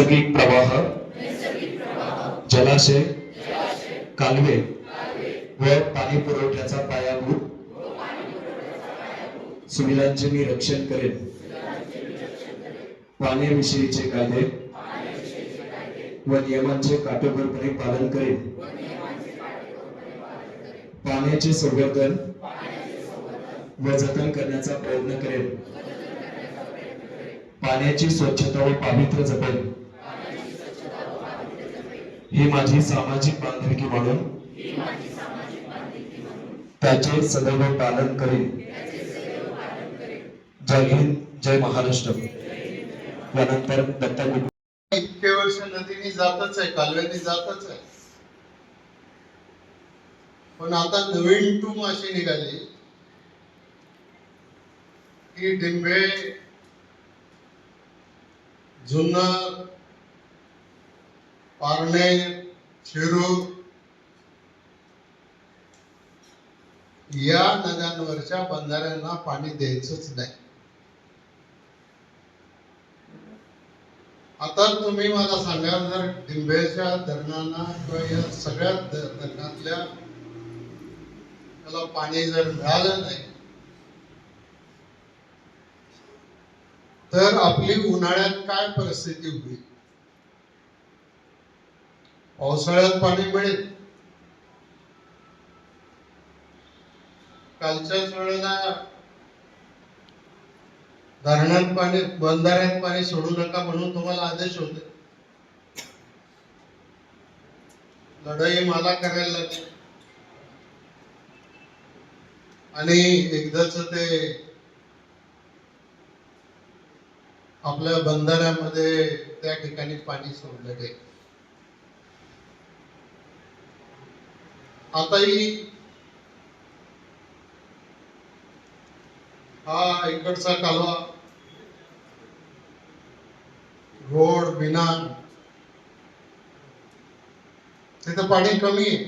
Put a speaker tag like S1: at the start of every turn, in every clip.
S1: नैसर्गिक प्रवाह जलाशय कालवे व पाणी पुरवठ्याचा पायाभूत सुविधांचे मी रक्षण करेन पाण्याविषयीचे कायदे व नियमांचे काटेकोरपणे पालन करेन पाण्याचे संवर्धन व जतन करण्याचा प्रयत्न करेन पाण्याची स्वच्छता व पावित्र्य जपेन ही माझी सामाजिक बांधिलकी म्हणून त्याचे सदैव पालन करेन. जय हिंद जय महाराष्ट्र. यानंतर दत्ता
S2: इतके वर्ष नदीने जातच आहे कालव्याने जातच आहे. पण आता नवीन टूम अशी निघाली की डिंबे जुन्नर पारणे शिरूर या नद्यांवरच्या बंधाऱ्यांना पाणी द्यायचंच नाही. आता तुम्ही मला सांगा जर डिंबेच्या धरणांना किंवा या सगळ्या धरणातल्या त्याला पाणी जर मिळालं नाही तर आपली उन्हाळ्यात काय परिस्थिती होईल? पावसाळ्यात पाणी मिळेल. कालच्याच वेळेला धरणात पाणी बंधाऱ्यात पाणी सोडू नका म्हणून तुम्हाला आदेश होते. लढाई मला करायला लागली. आणि एकदाच ते आपल्या बंधाऱ्यामध्ये त्या ठिकाणी पाणी सोडलं गेलं. आताही हा इकडचा कालवा रोड बिनान तिथं पाणी कमी आहे.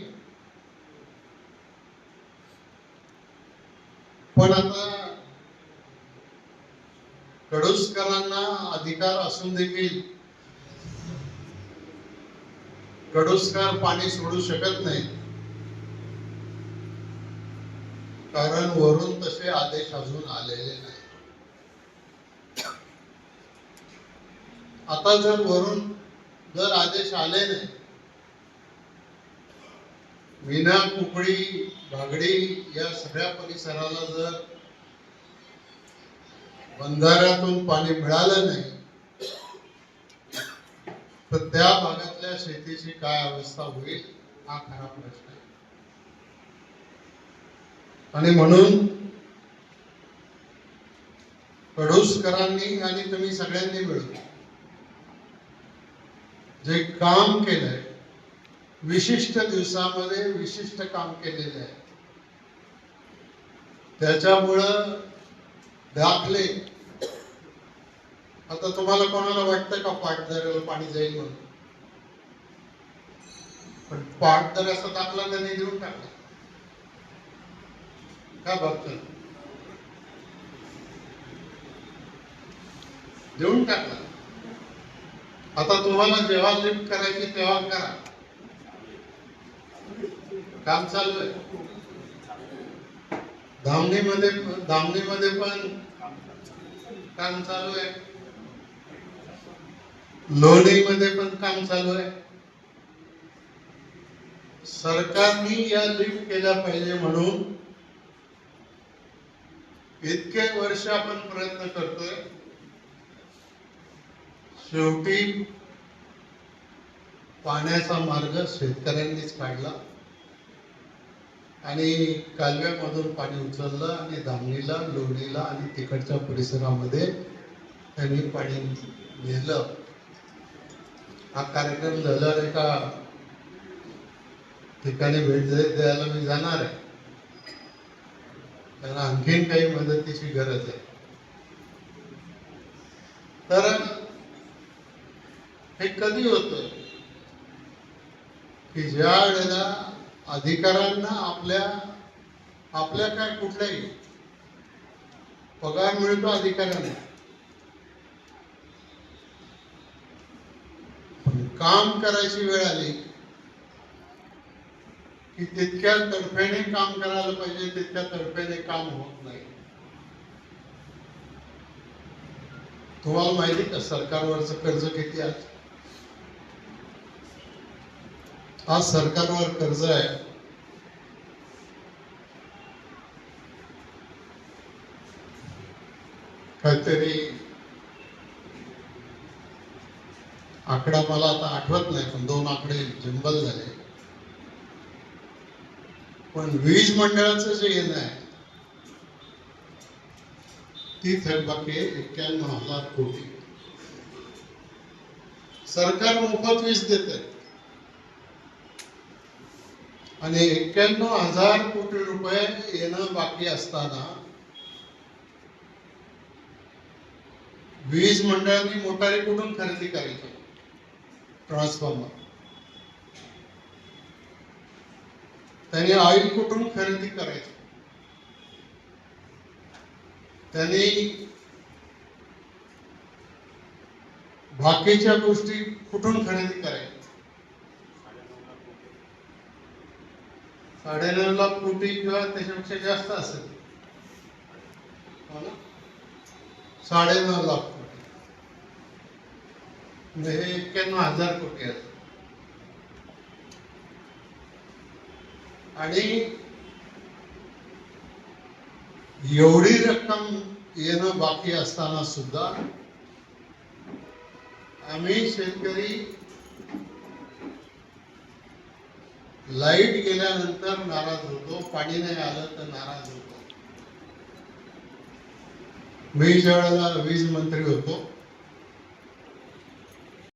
S2: पण आता कडुसकरांना अधिकार असून देखील कडुसकर पाणी सोडू शकत नाही. कारण वरून तसे आदेश अजून आलेले नाही. आता जर वरून जर आदेश आले नाही विना कुकडी भागडी या सगळ्या परिसराला जर बंधाऱ्यातून पाणी मिळालं नाही तर त्या भागातल्या शेतीची काय अवस्था होईल हा खरा प्रश्न आहे. आणि म्हणून पडोसकरांनी आणि तुम्ही सगळ्यांनी मिळून जे काम केलंय विशिष्ट दिवसामध्ये विशिष्ट काम केलेले आहे. त्याच्यामुळं दाखले. आता तुम्हाला कोणाला वाटतं का पाटदऱ्याला पाणी जाईल म्हणून? पण पाटदऱ्याचा दाखला त्यांनी देऊन टाकला. काय बघतो? देऊन टाकला. आता तुम्हाला जेव्हा लिफ्ट करायची तेव्हा करा. काम चालू आहे धामणीमध्ये धामणीमध्ये पण काम चालू आहे लोणीमध्ये पण काम चालू आहे सरकारने या लिफ्ट केल्या पाहिजे म्हणून इतके वर्ष आपण प्रयत्न करतोय. शेवटी पाण्याचा मार्ग शेतकऱ्यांनीच काढला. आणि कालव्यामधून पाणी उचललं आणि धामणीला लोणीला आणि तिकडच्या परिसरामध्ये त्यांनी पाणी नेलं. हा कार्यक्रम झाल्यावर एका ठिकाणी भेट द्यायला मी जाणार आहे. त्यांना आणखीन काही मदतीची गरज आहे. तर हे कधी होतं की ज्या वेळेला अधिकाऱ्यांना आपल्या आपल्या काय कुठल्याही पगार मिळतो अधिकाऱ्यांना काम करायची वेळ आली की तितक्या तडफेने काम करायला पाहिजे तितक्या तडफेने काम होत नाही. तुम्हाला माहिती का सरकारवरचं कर्ज किती आहे? आज सरकारवर कर्ज आहे. काहीतरी आकडा मला आता आठवत नाही पण दोन आकडे जंबल झाले. पण वीज मंडळाचं जे येणं आहे ती थकबाकी एक्क्याण्णव हजार कोटी. सरकार मोफत वीज देत आणि एक्क्याण्णव हजार कोटी रुपये येणं बाकी असताना वीज मंडळांनी मोटारी कुठून खरेदी करायची. ट्रान्सफॉर्मर. त्यांनी ऑइल कुठून खरेदी करायचं? त्यांनी बाकीच्या गोष्टी कुठून खरेदी करायच्या? साडेनऊ लाख कोटी किंवा त्याच्यापेक्षा जास्त असेल. हो साडेनऊ लाख कोटी. म्हणजे हे एक्क्याण्णव हजार कोटी असतात आणि एवढी रक्कम येणं बाकी असताना सुद्धा आम्ही शेतकरी लाइट गेल्यानंतर नाराज होतो पाणी नाही आलं तर नाराज होतो. मी ज्या वेळेला वीज मंत्री होतो.